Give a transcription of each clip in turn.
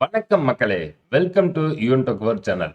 வணக்கம் மக்களே. Welcome to யூன் டொக்வர் சேனல்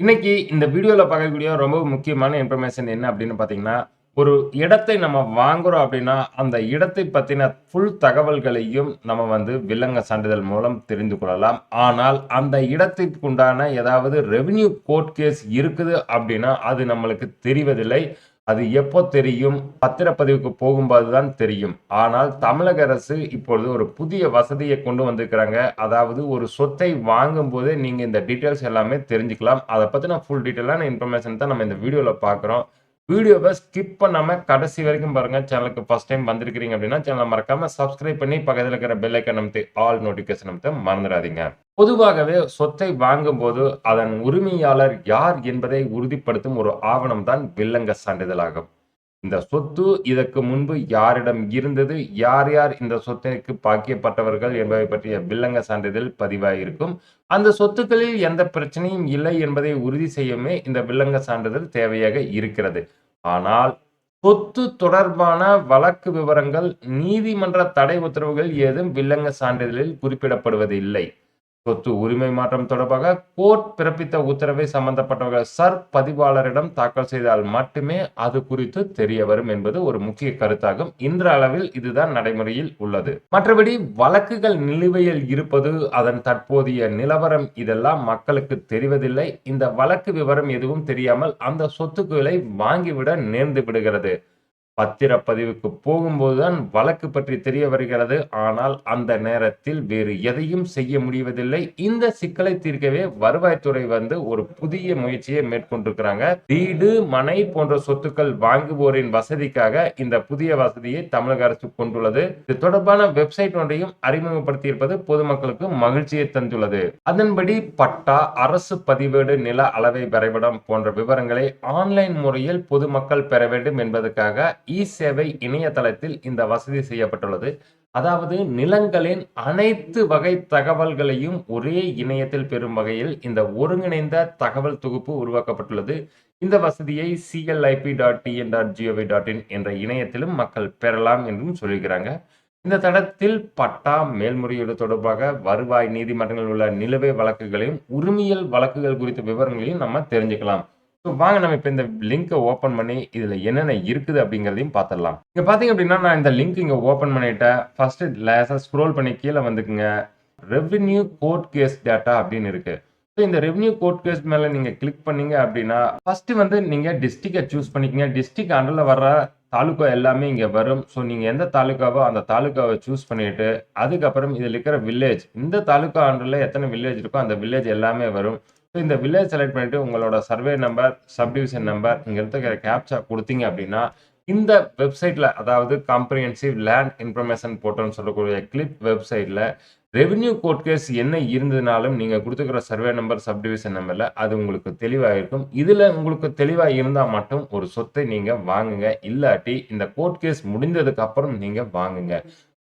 இன்னைக்கு இந்த வீடியோவில் பார்க்கக்கூடிய ரொம்ப முக்கியமான இன்ஃபர்மேஷன் என்ன அப்படின்னு பார்த்தீங்கன்னா ஒரு இடத்தை நம்ம வாங்குறோம் அப்படின்னா அந்த இடத்தை பற்றின ஃபுல் தகவல்களையும் நம்ம வந்து வில்லங்க சான்றிதழ் மூலம் தெரிந்து கொள்ளலாம். ஆனால் அந்த இடத்திற்கு உண்டான ஏதாவது ரெவென்யூ கோர்ட் கேஸ் இருக்குது அப்படின்னா அது நம்மளுக்கு தெரிவதில்லை. அது எப்போ தெரியும்? பத்திரப்பதிவுக்கு போகும்போது தான் தெரியும். ஆனால் தமிழக அரசு இப்பொழுது ஒரு புதிய வசதியை கொண்டு வந்திருக்கிறாங்க. அதாவது ஒரு சொத்தை வாங்கும் போதே நீங்கள் இந்த டீட்டெயில்ஸ் எல்லாமே தெரிஞ்சுக்கலாம். அதை பற்றின ஃபுல் டீட்டெயிலான இன்ஃபர்மேஷன் தான் நம்ம இந்த வீடியோவில் பார்க்குறோம். வீடியோவை ஸ்கிப் பண்ணாமல் கடைசி வரைக்கும் பாருங்க. சேனலுக்கு ஃபர்ஸ்ட் டைம் வந்திருக்கிறீங்க அப்படின்னா சேனலை மறக்காமல் சப்ஸ்கிரைப் பண்ணி பக்கத்தில் இருக்கிற பெல்லைக்கன் நமத்து ஆல் நோட்டிஃபிகேஷன் நமத்து மறந்துடாதீங்க. பொதுவாகவே சொத்தை வாங்கும்போது அதன் உரிமையாளர் யார் என்பதை உறுதிப்படுத்தும் ஒரு ஆவணம் தான் வில்லங்க சான்றிதழாகும். இந்த சொத்து இதற்கு முன்பு யாரிடம் இருந்தது? யார் யார் இந்த சொத்திற்கு பாக்கியப்பட்டவர்கள் என்பதை பற்றிய வில்லங்க சான்றிதழ் பதிவாயிருக்கும். அந்த சொத்துக்களில் எந்த பிரச்சனையும் இல்லை என்பதை உறுதி செய்யுமே இந்த வில்லங்க சான்றிதழ் தேவையாக இருக்கிறது. ஆனால் சொத்து தொடர்பான வழக்கு விவரங்கள் நீதிமன்ற தடை உத்தரவுகள் ஏதும் வில்லங்க சான்றிதழில் குறிப்பிடப்படுவது இல்லை சொத்து உரிமை மாற்றம் தொடர்பாக கோர்ட் பிறப்பித்த உத்தரவை சம்பந்தப்பட்டவர்கள் சர் பதிவாளரிடம் தாக்கல் செய்தால் மட்டுமே அது குறித்து தெரிய வரும் என்பது ஒரு முக்கிய கருத்தாகும். இன்ற அளவில் இதுதான் நடைமுறையில் உள்ளது. மற்றபடி வழக்குகள் நிலுவையில் இருப்பது அதன் தற்போதைய நிலவரம் இதெல்லாம் மக்களுக்கு தெரிவதில்லை. இந்த வழக்கு விவரம் எதுவும் தெரியாமல் அந்த சொத்துக்களை வாங்கிவிட நேர்ந்து விடுகிறது. பத்திரப்பதிவுக்கு போகும்போதுதான் வழக்கு பற்றி தெரிய வருகிறது. ஆனால் அந்த நேரத்தில் வேறு எதையும் செய்ய முடிவதில்லை. இந்த சிக்கலை தீர்க்கவே வருவாய்த்துறை வந்து ஒரு புதிய முயற்சியை மேற்கொண்டிருக்கிறாங்க. வீடு மனை போன்ற சொத்துக்கள் வாங்குவோரின் வசதிக்காக இந்த புதிய வசதியை தமிழக அரசு கொண்டுள்ளது. இது தொடர்பான வெப்சைட் ஒன்றையும் அறிமுகப்படுத்தியிருப்பது பொதுமக்களுக்கு மகிழ்ச்சியை தந்துள்ளது. அதன்படி பட்டா அரசு பதிவேடு நில அளவை வரைபடம் போன்ற விவரங்களை ஆன்லைன் முறையில் பொதுமக்கள் பெற வேண்டும் என்பதற்காக இ சேவை இணையதளத்தில் இந்த வசதி செய்யப்பட்டுள்ளது. அதாவது நிலங்களின் அனைத்து வகை தகவல்களையும் ஒரே இணையத்தில் பெறும் வகையில் இந்த ஒருங்கிணைந்த தகவல் தொகுப்பு உருவாக்கப்பட்டுள்ளது. இந்த வசதியை CLIP dot TN dot GOV dot in என்ற இணையத்திலும் மக்கள் பெறலாம் என்றும் சொல்லியிருக்கிறாங்க. இந்த தளத்தில் பட்டா மேல்முறையீடு தொடர்பாக வருவாய் நீதிமன்றங்களில் உள்ள நிலுவை வழக்குகளையும் உரிமையல் வழக்குகள் குறித்த விவரங்களையும் நம்ம தெரிஞ்சுக்கலாம். ஸோ வாங்க நம்ம இப்போ இந்த லிங்கை ஓப்பன் பண்ணி இதில் என்னென்ன இருக்குது அப்படிங்கிறதையும் பார்த்துடலாம் இங்கே பார்த்தீங்க அப்படின்னா நான் இந்த லிங்க் இங்கே ஓப்பன் பண்ணிட்டேன். ஃபஸ்ட்டு லேசாக ஸ்க்ரோல் பண்ணி கீழே வந்துக்குங்க. ரெவென்யூ கோர்ட் கேஸ் டேட்டா அப்படின்னு இருக்குது ஸோ இந்த ரெவென்யூ கோர்ட் கேஸ் மேலே நீங்கள் கிளிக் பண்ணீங்க அப்படின்னா ஃபஸ்ட்டு வந்து நீங்கள் டிஸ்ட்ரிக்டை சூஸ் பண்ணிக்கங்க. டிஸ்ட்ரிக் அண்டரில் வர்ற தாலுக்கா எல்லாமே இங்கே வரும். ஸோ நீங்கள் எந்த தாலுக்காவோ அந்த தாலுக்காவை சூஸ் பண்ணிட்டு அதுக்கப்புறம் இதில் இருக்கிற வில்லேஜ் இந்த தாலுக்கா அண்டரில் எத்தனை வில்லேஜ் இருக்கோ அந்த வில்லேஜ் எல்லாமே வரும். ஸோ இந்த வில்லேஜ் செலக்ட் பண்ணிட்டு உங்களோட சர்வே நம்பர் சப்டிவிஷன் நம்பர் இங்கே இருக்கிற கேப்சா கொடுத்தீங்க அப்படின்னா இந்த வெப்சைட்டில் அதாவது காம்ப்ரிஹென்சிவ் லேண்ட் இன்ஃபர்மேஷன் போர்ட்டல்னு சொல்லக்கூடிய கிளிப் வெப்சைட்டில் ரெவென்யூ கோர்ட் கேஸ் என்ன இருந்ததுனாலும் நீங்கள் கொடுத்துக்கிற சர்வே நம்பர் சப்டிவிஷன் நம்பரில் அது உங்களுக்கு தெளிவாக இருக்கும் இதில் உங்களுக்கு தெளிவாக இருந்தால் மட்டும் ஒரு சொத்தை நீங்கள் வாங்குங்க. இல்லாட்டி இந்த கோர்ட் கேஸ் முடிந்ததுக்கப்புறம் நீங்கள் வாங்குங்க.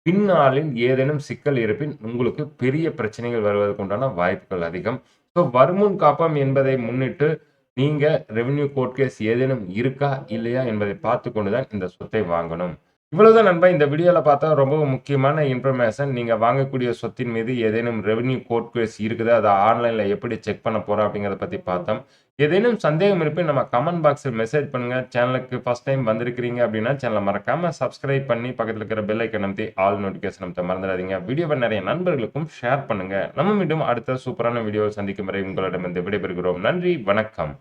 பின்னாளில் ஏதேனும் சிக்கல் இருப்பின் உங்களுக்கு பெரிய பிரச்சனைகள் வருவதற்குண்டான வாய்ப்புகள் அதிகம். ஸோ வருமுன் காப்பம் என்பதை முன்னிட்டு நீங்க ரெவென்யூ கோர்ட் கேஸ் ஏதேனும் இருக்கா இல்லையா என்பதை பார்த்து கொண்டு தான் இந்த சொத்தை வாங்கணும். இவ்வளவுதான் நண்பா இந்த வீடியோவில் பார்த்தா ரொம்ப முக்கியமான இன்ஃபர்மேஷன் நீங்கள் வாங்கக்கூடிய சொத்தின் மீது ஏதேனும் ரெவன்யூ கோர்ட் கேஸ் இருக்குது? அதை ஆன்லைனில் எப்படி செக் பண்ண போகிறோம் அப்படிங்கிறத பற்றி பார்த்தோம். ஏதேனும் சந்தேகம் இருப்பின் நம்ம கமெண்ட் பாக்ஸில் மெசேஜ் பண்ணுங்கள் சேனலுக்கு ஃபர்ஸ்ட் டைம் வந்திருக்கிறீங்க அப்படின்னா சேனலை மறக்காமல் சப்ஸ்கிரைப் பண்ணி பக்கத்தில் இருக்கிற பெல் ஐக்கன் அமைத்தி ஆல் நோட்டிஃபிகேஷன் நம்ம மறந்துடாதீங்க. வீடியோவை நிறைய நண்பர்களுக்கும் ஷேர் பண்ணுங்கள் நம்ம மீண்டும் அடுத்த சூப்பரான வீடியோவை சந்திக்கும் வரை உங்களிடம் இந்த விடைபெறுகிறோம். நன்றி வணக்கம்.